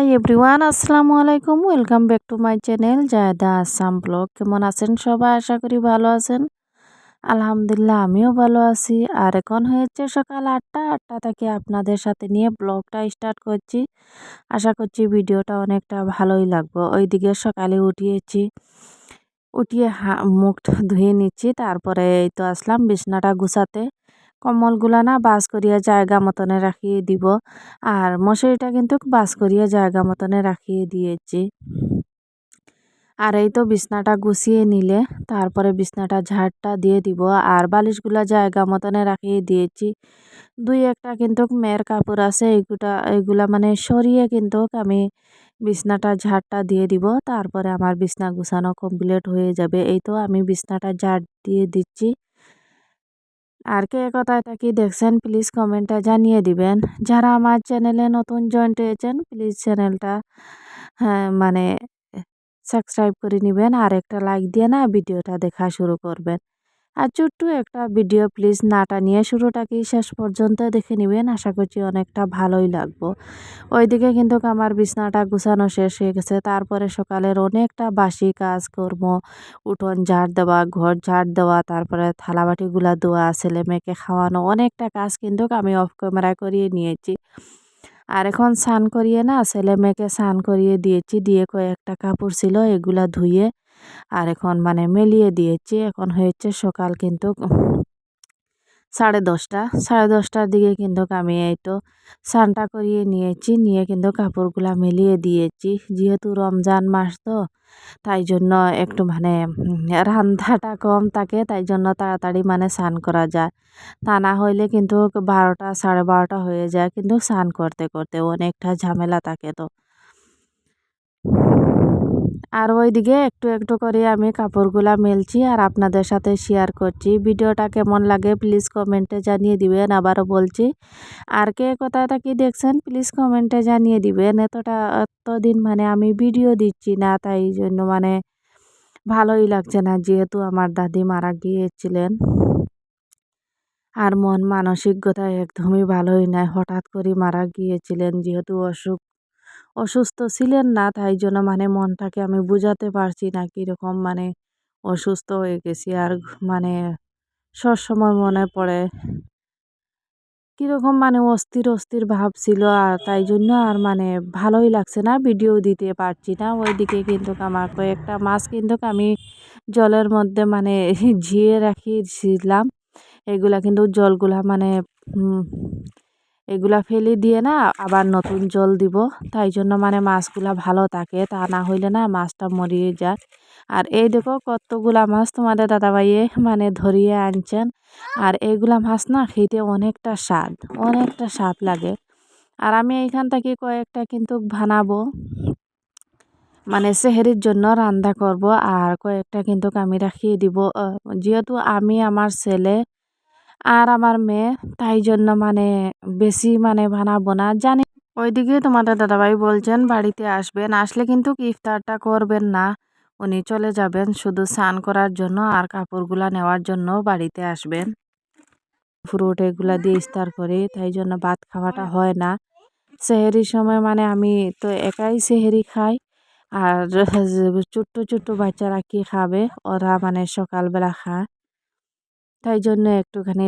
High everyone আসসালামু আলাইকুম welcome back to my channel Jayda Assam vlog কেমন আছেন সবাই? আশা করি ভালো আছেন। আলহামদুলিল্লাহ, আমিও ভালো আছি। আর এখন হয়েছে সকাল আটটা। আটটা থেকে আপনাদের সাথে নিয়ে ব্লগটা স্টার্ট করছি। আশা করছি ভিডিওটা অনেকটা ভালোই লাগবে। ওইদিকে সকালে উঠিয়েছি। উঠিয়ে হা, মুখ ধুয়ে নিচ্ছি। তারপরে এই তো আসলাম বিছনাটা গুছাতে। কম্বলগুলা না বাস করিয়া জায়গা মতনে রাখিয়ে দিব। আর মশারিটা কিন্তু বাস করিয়া জায়গা মতনে রাখিয়ে দিয়েছি। আর এই তো বিছনাটা গুছিয়ে নিলে, তারপরে বিছনাটা ঝাড়টা দিয়ে দিব। আর বালিশগুলা জায়গা মতনে রাখিয়ে দিয়েছি। দুই একটা কিন্তু মেয়ের কাপড় আছে এইগুলা এইগুলা মানে সরিয়ে কিন্তু আমি বিছনাটা ঝাড়টা দিয়ে দিব। তারপরে আমার বিছনা গুছানো কমপ্লিট হয়ে যাবে। এই তো আমি বিছনাটা ঝাড় দিয়ে দিচ্ছি। আর কে কোথায় থাকি, দেখছেন প্লিজ কমেন্টে জানিয়ে দিবেন। যারা আমার চ্যানেলে নতুন জয়েন্ট হয়েছেন প্লিজ চ্যানেলটা মানে সাবস্ক্রাইব করে নেবেন। আর একটা লাইক দিয়ে না ভিডিওটা দেখা শুরু করবেন। আর ছোট্ট একটা ভিডিও প্লিজ নাটা নিয়ে শুরুটাকে শেষ পর্যন্ত দেখে নেবেন। আশা করছি অনেকটা ভালোই লাগবো। ওইদিকে কিন্তু আমার বিছনাটা গুছানো শেষ হয়ে গেছে। তারপরে সকালের অনেকটা বাসি কাজ কর্ম উঠোন ঝাড় দেওয়া, ঘর ঝাড় দেওয়া, তারপরে থালাবাটিগুলা ধোয়া, ছেলে মেয়েকে খাওয়ানো, অনেকটা কাজ কিন্তু আমি অফ ক্যামেরায় করিয়ে নিয়েছি। আর এখন স্নান করিয়ে না, ছেলে মেয়েকে স্নান করিয়ে দিয়েছি। দিয়ে কয়েকটা কাপড় ছিল, এগুলা ধুয়ে আর এখন মানে মেলিয়ে দিয়েছি। এখন হয়েছে সকাল কিন্তু সাড়ে দশটা। সাড়ে দশটার দিকে কিন্তু আমি এই তো স্নানটা করিয়ে নিয়েছি, নিয়ে কিন্তু কাপড়গুলা মেলিয়ে দিয়েছি। যেহেতু রমজান মাস তো, তাই জন্য একটু মানে রান্ধাটা কম থাকে, তাই জন্য তাড়াতাড়ি মানে স্নান করা যায়। তা না হইলে কিন্তু বারোটা সাড়ে বারোটা হয়ে যায় কিন্তু স্নান করতে করতে অনেকটা ঝামেলা থাকে তো। আর ওইদিকে একটু একটু করে আমি কাপড়গুলা মেলছি আর আপনাদের সাথে শেয়ার করছি। ভিডিওটা কেমন লাগে প্লিজ কমেন্টে জানিয়ে দিবেন, আবারও বলছি। আর কে কোথায় থাকি দেখছেন প্লিজ কমেন্টে জানিয়ে দিবেন। এতটা, এতদিন মানে আমি ভিডিও দিচ্ছি না, তাই জন্য মানে ভালোই লাগছে না, যেহেতু আমার দাদি মারা গিয়েছিলেন। আর মন মানসিকতা একদমই ভালোই নয় হঠাৎ করে মারা গিয়েছিলেন, যেহেতু অসুখ। অসুস্থ ছিলেন না, তাই জন্য মানে মনটাকে আমি বুঝাতে পারছি না কীরকম মানে অসুস্থ হয়ে গেছি। আর মানে সবসময় মনে পড়ে কীরকম মানে অস্থির অস্থির ভাব ছিল। আর তাই জন্য আর মানে ভালোই লাগছে না, ভিডিও দিতে পারছি না। ওইদিকে কিন্তু আমার কয়েকটা মাছ কিন্তু আমি জলের মধ্যে মানে ঝিয়ে রাখিয়েছিলাম এগুলা কিন্তু জলগুলা মানে এগুলা ফেলে দিয়ে না আবার নতুন জল দিব। তাই জন্য মানে মাছগুলা ভালো থাকে, তা না হইলে না মাছটা মরিয়ে যায় আর এই দেখো কতগুলা মাছ তোমাদের দাদাভাইয়ে মানে ধরিয়ে আনছেন। আর এইগুলা মাছ না খেতে অনেকটা স্বাদ অনেকটা স্বাদ লাগে। আর আমি এইখান থেকে কয়েকটা কিন্তু বানাবো। মানে সেহেরির জন্য রান্না করব আর কয়েকটা কিন্তু আমি রাখিয়ে দিব। যেহেতু আমি আমার ছেলে আর আমার মেয়ে, তাই জন্য মানে বেশি মানে বানাবো না। জানি ওইদিকে তোমাদের দাদাভাই বলছেন, বাড়িতে আসবেন, আসলে কিন্তু ইফতারটা করবেন না। উনি চলে যাবেন শুধু স্নান করার জন্য আর কাপড়গুলা নেওয়ার জন্য বাড়িতে আসবেন। ফ্রুট এগুলা দিয়ে ইফতার করে, তাই জন্য ভাত খাওয়াটা হয় না। সেহেরির সময় মানে আমি তো একাই সেহেরি খাই আর ছোট্ট ছোট্ট বাচ্চারা কি খাবে? ওরা মানে সকালবেলা খায়। তাই জন্য একটুখানি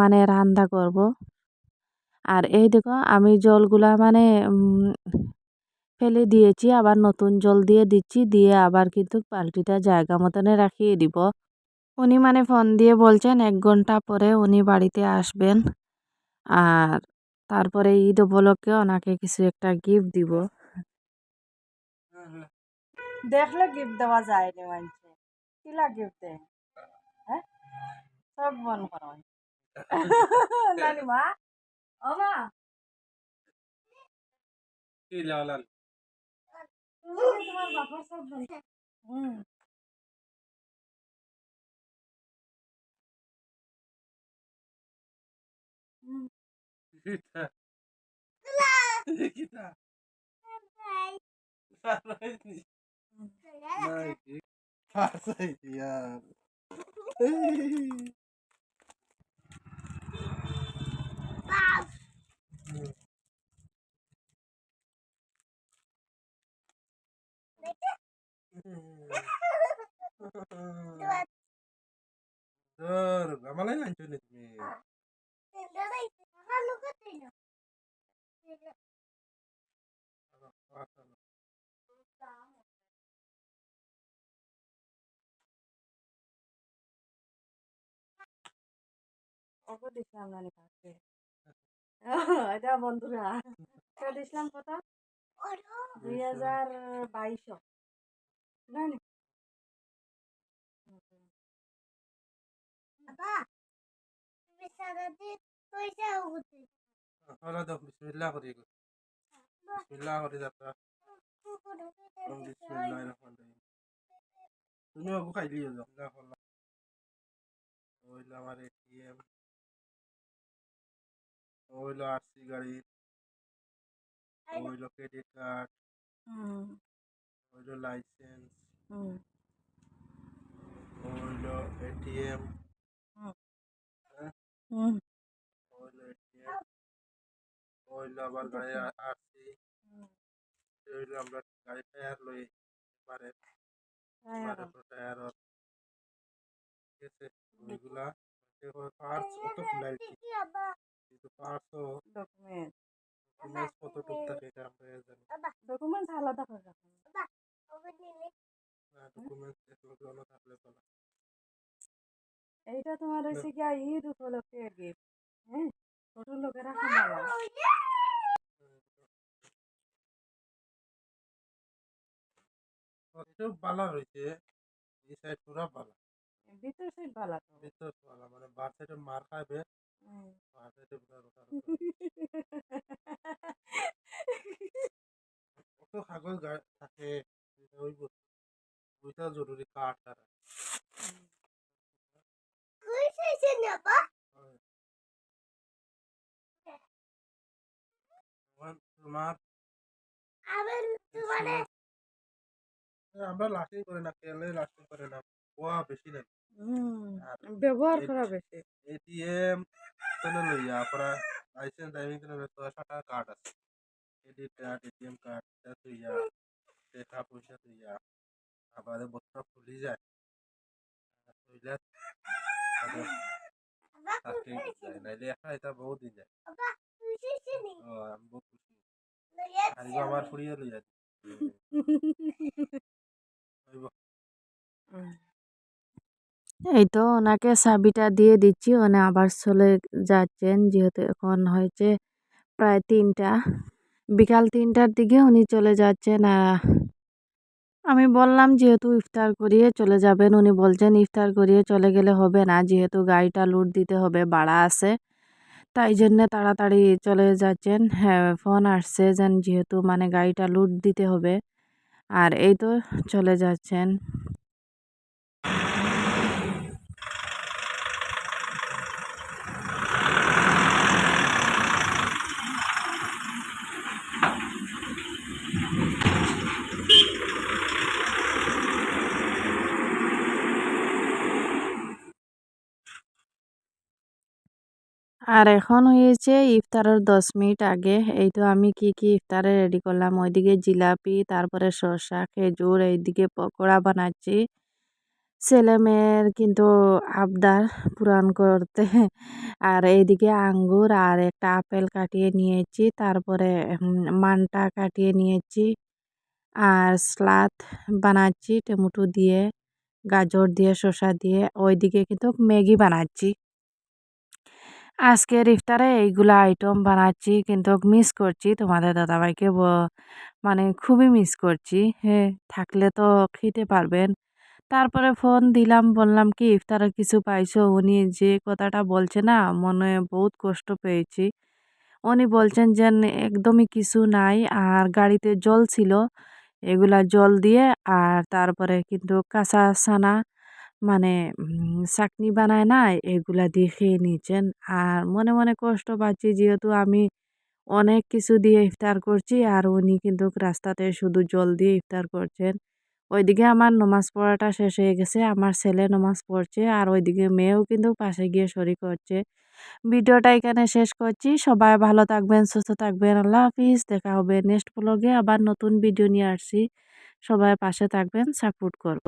মানে রান্না করব। আর এই দেখো, আমি জলগুলা মানে ফেলে দিয়েছি, আবার নতুন জল দিয়ে দিচ্ছি, দিয়ে আবার কিন্তু বালতিটা জায়গা মতনে রাখিয়ে দিব। উনি মানে ফোন দিয়ে বলছেন, এক ঘণ্টা পরে উনি বাড়িতে আসবেন। আর তারপরে ঈদ উপলক্ষে ওনাকে কিছু একটা গিফট দিব। দেখলে গিফট দেওয়া যায় নি মানছে কিলা গিফট দেয়? সব মন করো নানি মা ও মা কি লালান তোমার বাবা সব হুম Kita. Kita. Baik. Baik. Ya. ধর আমালাই লাইনছো নি তুমি ওকে দিছিলাম নানি কাছে এটা বন্ধুরা দিছিলাম কত দুই হাজার বাইশশো জানি হলা দাও বিসমিল্লাহ করি বিসমিল্লাহ করি যাত্রা বিসমিল্লাহির রহমানির রহিম। তুমি ওকে খাই দিও যাও না হলা ওইলো আমার এটিএম ওইলো আরসি গাড়ি। ওইলো ক্রেডিট কার্ড। হুম। ওইলো লাইসেন্স। হুম। ওইলো এটিএম আবার গাড়ি আমরা টায়ার লই পারে টায়ার ঠিক আছে ওইগুলা পার্টস কত কিন্তু পার্টসও ডকুমেন্ট ডকুমেন্টস কত টুক থাকে এটা আমরা জানি ডকুমেন্ট আলাদা করে রাখুন না ডকুমেন্টস এগুলো ভালো থাকলে ভালো এইটা তোমার হয়েছে কি ঈদ উপলক্ষে গিফট হ্যাঁ? ছোট লোকেরা রাখা ভালো এটাও ভালো হয়েছে এই সাইড পুরা ভালো ভিতর সাইড ভালো তো। ভিতর ভালো মানে বার সাইডে মার খাবে আমরা লাস্টিং করে না কেলে লাস্টিং করে না। ওয়া বেশি আর ব্যবহার করা বেশি। এটিএম তেনে লইয়া পরা লাইসেন্স ড্রাইভিং তেনে তো সাটা কার্ড আছে। ক্রেডিট কার্ড এটিএম কার্ড এটা তুইয়া টাকা পয়সা তুইয়া আবার বস্তা ফুলি যায়। যায় নাইলে একা এটা বহুত দিন যায়। ও আমি বহুত খুশি। এই তো ওনাকে চাবিটা দিয়ে দিচ্ছি, উনি আবার চলে যাচ্ছেন, যেহেতু এখন হয়েছে প্রায় তিনটা। বিকাল তিনটার দিকে উনি চলে যাচ্ছেন, আর আমি বললাম যেহেতু ইফতার করিয়ে চলে যাবেন, উনি বলছেন ইফতার করিয়ে চলে গেলে হবে না, যেহেতু গাড়িটা লুট দিতে হবে, ভাড়া আছে। তাই জন্যে তাড়াতাড়ি চলে যাচ্ছেন। হ্যাঁ ফোন আসছে যেন যেহেতু মানে গাড়িটা লুট দিতে হবে। আর এই তো চলে যাচ্ছেন। আর এখন হয়েছে ইফতারের দশ মিনিট আগে। এই তো আমি কি কি ইফতারে রেডি করলাম। ওইদিকে জিলাপি, তারপরে শসা, খেজুর, এইদিকে পকোড়া বানাচ্ছি। ছেলে মেয়ের কিন্তু আবদার পূরণ করতে। আর এইদিকে আঙ্গুর আর একটা আপেল কাটিয়ে নিয়েছি। তারপরে মানটা কাটিয়ে নিয়েছি। আর স্লাদ বানাচ্ছি টমেটো দিয়ে, গাজর দিয়ে, শসা দিয়ে। ওইদিকে কিন্তু ম্যাগি বানাচ্ছি। আজকের ইফতারে এইগুলা আইটেম বানাচ্ছি, কিন্তু মিস করছি তোমাদের দাদাভাইকে মানে খুবই মিস করছি। হ্যাঁ থাকলে তো খেতে পারবেন। তারপরে ফোন দিলাম, বললাম, কি ইফতারে কিছু পাইছো? উনি যে কথাটা বলছে না, মনে বহুত কষ্ট পেয়েছি। উনি বলছেন যে একদমই কিছু নাই, আর গাড়িতে জল ছিল। এগুলা জল দিয়ে, আর তারপরে কিন্তু কাঁচা ছানা মানে চাটনি বানায় না, এগুলা দিয়ে খেয়ে নিয়েছেন আর মনে মনে কষ্ট পাচ্ছি যেহেতু আমি অনেক কিছু দিয়ে ইফতার করছি, আর উনি কিন্তু রাস্তাতে শুধু জল দিয়ে ইফতার করছেন। ওইদিকে আমার নমাজ পড়াটা শেষ হয়ে গেছে, আমার ছেলে নমাজ পড়ছে, আর ওইদিকে মেয়েও কিন্তু পাশে গিয়ে শরিক করছে ভিডিওটা এখানে শেষ করছি, সবাই ভালো থাকবেন, সুস্থ থাকবেন, আল্লাহ হাফিজ। দেখা হবে নেক্সট ব্লগে, আবার নতুন ভিডিও নিয়ে আসছি। সবাই পাশে থাকবেন, সাপোর্ট করবেন